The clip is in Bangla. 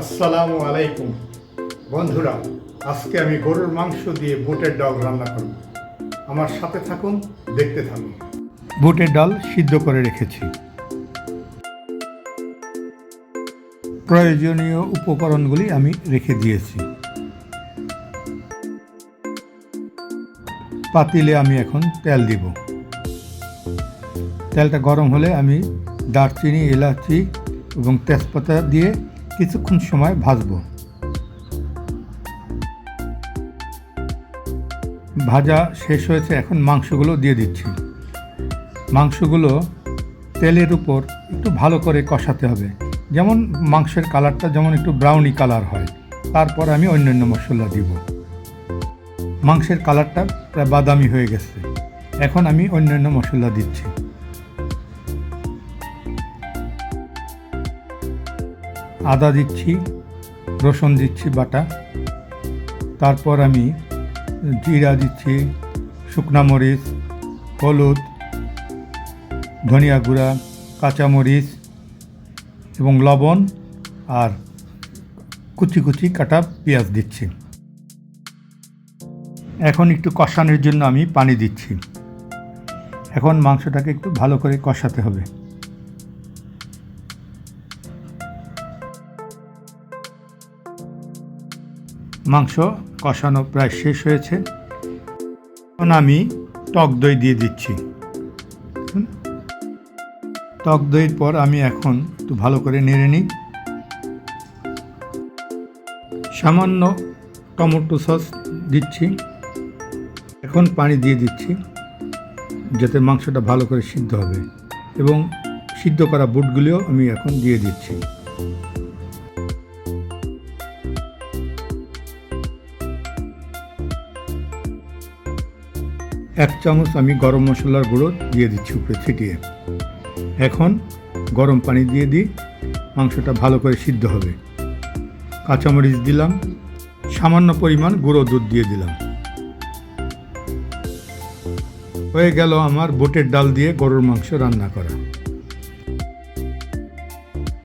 আসসালামু আলাইকুম। বন্ধুরা, আজকে আমি গরুর মাংস দিয়ে বুটের ডাল রান্না করব। আমার সাথে থাকুন, দেখতে থাকুন। বুটের ডাল সিদ্ধ করে রেখেছি। প্রয়োজনীয় উপকরণগুলি আমি রেখে দিয়েছি। পাতিলে আমি এখন তেল দিব। তেলটা গরম হলে আমি দারচিনি, এলাচি এবং তেজপাতা দিয়ে কিছুক্ষণ সময় ভাজবো। ভাজা শেষ হয়েছে, এখন মাংসগুলো দিয়ে দিচ্ছি। মাংসগুলো তেলের উপর একটু ভালো করে কষাতে হবে। যেমন মাংসের কালারটা যেমন একটু ব্রাউনি কালার হয়, তারপর আমি অন্যান্য মশলা দিব। মাংসের কালারটা প্রায় বাদামি হয়ে গেছে। এখন আমি অন্যান্য মশলা দিচ্ছি। আদা দিচ্ছি, রসুন দিচ্ছি, বাটা। তারপর আমি জিরা দিচ্ছি, শুকনা মরিচ, হলুদ, ধনিয়া গুঁড়া কাঁচামরিচ এবং লবণ আর কুচি কুচি কাটা পেঁয়াজ দিচ্ছি। এখন একটু কষানোর জন্য আমি পানি দিচ্ছি। এখন মাংসটাকে একটু ভালো করে কষাতে হবে। মাংস কষানো প্রায় শেষ হয়েছে। এখন আমি টক দই দিয়ে দিচ্ছি। টক দইয়ের পর আমি এখন একটু ভালো করে নেড়ে নিই। সামান্য টমেটো সস দিচ্ছি। এখন পানি দিয়ে দিচ্ছি, যাতে মাংসটা ভালো করে সিদ্ধ হবে। এবং সিদ্ধ করা বুটগুলিও আমি এখন দিয়ে দিচ্ছি। এক চামচ আমি গরম মশলার গুঁড়ো দিয়ে দিচ্ছি উপরে ছিটিয়ে। এখন গরম পানি দিয়ে দিই, মাংসটা ভালো করে সিদ্ধ হবে। কাঁচামরিচ দিলাম, সামান্য পরিমাণ গুঁড়ো দুধ দিয়ে দিলাম। হয়ে গেল আমার বোটের ডাল দিয়ে গরুর মাংস রান্না করা।